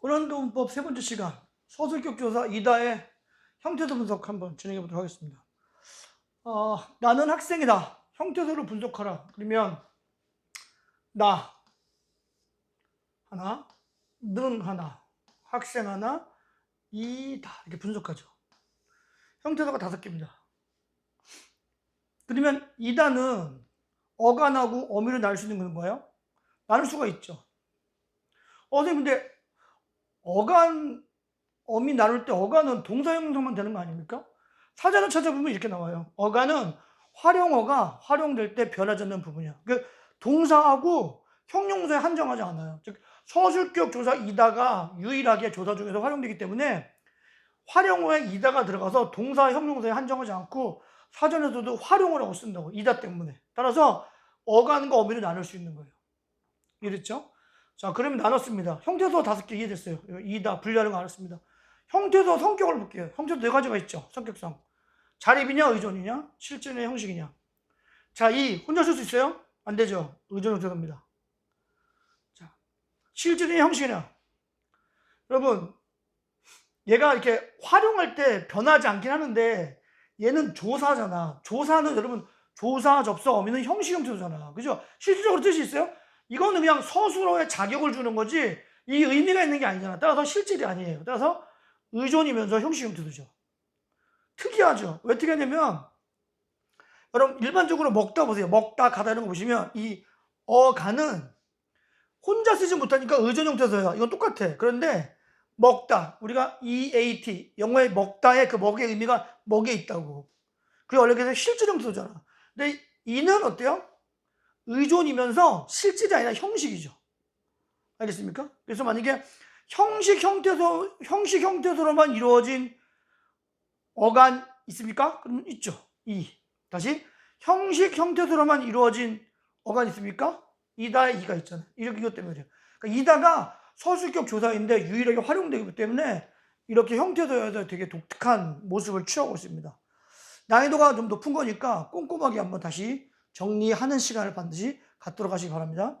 고난도 문법 세 번째 시간 서술격 조사 이다의 형태도 분석 한번 진행해 보도록 하겠습니다. 어, 나는 학생이다. 형태도를 분석하라. 그러면 나 하나, 는 하나, 학생 하나, 이다 이렇게 분석하죠. 형태도가 다섯 개입니다. 그러면 이다는 어간하고 어미를 나눌 수 있는 거예요? 나눌 수가 있죠. 어, 선생님, 근데 어간, 어미 나눌 때 어간은 동사 형용사만 되는 거 아닙니까? 사전을 찾아보면 이렇게 나와요. 어간은 활용어가 활용될 때 변하지 않는 부분이야. 그 동사하고 형용사에 한정하지 않아요. 즉 서술격 조사 이다가 유일하게 조사 중에서 활용되기 때문에 활용어에 이다가 들어가서 동사 형용사에 한정하지 않고 사전에서도 활용어라고 쓴다고 이다 때문에 따라서 어간과 어미를 나눌 수 있는 거예요. 이랬죠? 자, 그러면 나눴습니다. 형태소 다섯 개 이해됐어요. 이다 분류하는 거 알았습니다. 형태소 성격을 볼게요. 형태소 네 가지가 있죠. 성격상. 자립이냐, 의존이냐, 실제냐, 형식이냐. 자, 이 혼자 쓸 수 있어요? 안 되죠. 의존 형태소입니다. 자, 실제냐, 형식이냐. 여러분, 얘가 이렇게 활용할 때 변하지 않긴 하는데 얘는 조사잖아. 조사는 여러분 조사, 접속, 어미는 형식 형태소잖아. 그죠? 실질적으로 뜻이 있어요? 이거는 그냥 서술어에 자격을 주는 거지 이 의미가 있는 게 아니잖아. 따라서 실질이 아니에요. 따라서 의존이면서 형식 형태도죠. 특이하죠. 왜 특이하냐면 여러분 일반적으로 먹다 보세요. 먹다 가다 이런 거 보시면 이 어가는 혼자 쓰지 못하니까 의존 형태서요. 이건 똑같아. 그런데 먹다 우리가 eat 영어의 먹다의 그 먹의 의미가 먹에 있다고. 그게 원래 그래서 실질 형태잖아. 근데 이는 어때요? 의존이면서 실질이 아니라 형식이죠. 알겠습니까? 그래서 만약에 형식 형태소 형식 형태소로만 이루어진 어간 있습니까? 그럼 있죠. 이 다시 형식 형태소로만 이루어진 어간 있습니까? 이다의 이가 있잖아요. 이렇게 이것 때문에 그래요. 그러니까 이다가 서술격 조사인데 유일하게 활용되기 때문에 이렇게 형태도에서 되게 독특한 모습을 취하고 있습니다. 난이도가 좀 높은 거니까 꼼꼼하게 한번 다시 정리하는 시간을 반드시 갖도록 하시기 바랍니다.